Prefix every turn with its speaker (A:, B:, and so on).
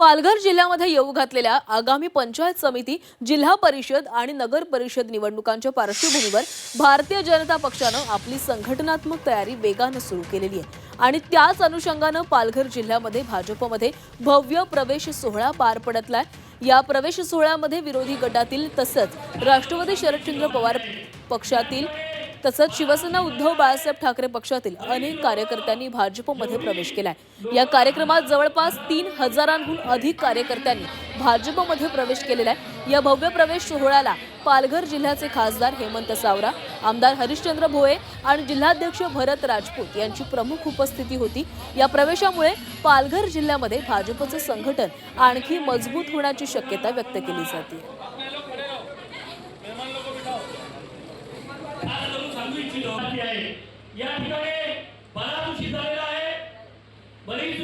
A: पालघर जिल्ह्यामध्ये येऊ घातलेल्या आगामी पंचायत समिती जिल्हा परिषद आणि नगर परिषद निवडणुकांच्या पार्श्वभूमीवर भारतीय जनता पक्षानं आपली संघटनात्मक तयारी वेगानं सुरू केलेली आहे. आणि त्याच अनुषंगानं पालघर जिल्ह्यामध्ये भाजपमध्ये भव्य प्रवेश सोहळा पार पडतलाय. या प्रवेश सोहळ्यामध्ये विरोधी गटातील तसंच राष्ट्रवादी शरदचंद्र पवार पक्षातील तसंच शिवसेना उद्धव बाळासाहेब ठाकरे पक्षातील अनेक कार्यकर्त्यांनी भाजपमध्ये प्रवेश केलाय. या कार्यक्रमात जवळपास तीन हजारांहून अधिक कार्यकर्त्यांनी भाजपमध्ये प्रवेश केलेला आहे. या भव्य प्रवेश सोहळ्याला पालघर जिल्ह्याचे खासदार हेमंत सावरा आमदार हरिश्चंद्र भोये आणि जिल्हाध्यक्ष भरत राजपूत यांची प्रमुख उपस्थिती होती. या प्रवेशामुळे पालघर जिल्ह्यामध्ये भाजपचं संघटन आणखी मजबूत होण्याची शक्यता व्यक्त केली जाते.
B: सांगू इच्छितो. आहे या ठिकाणी बराच उशीर झालेला आहे. बरीच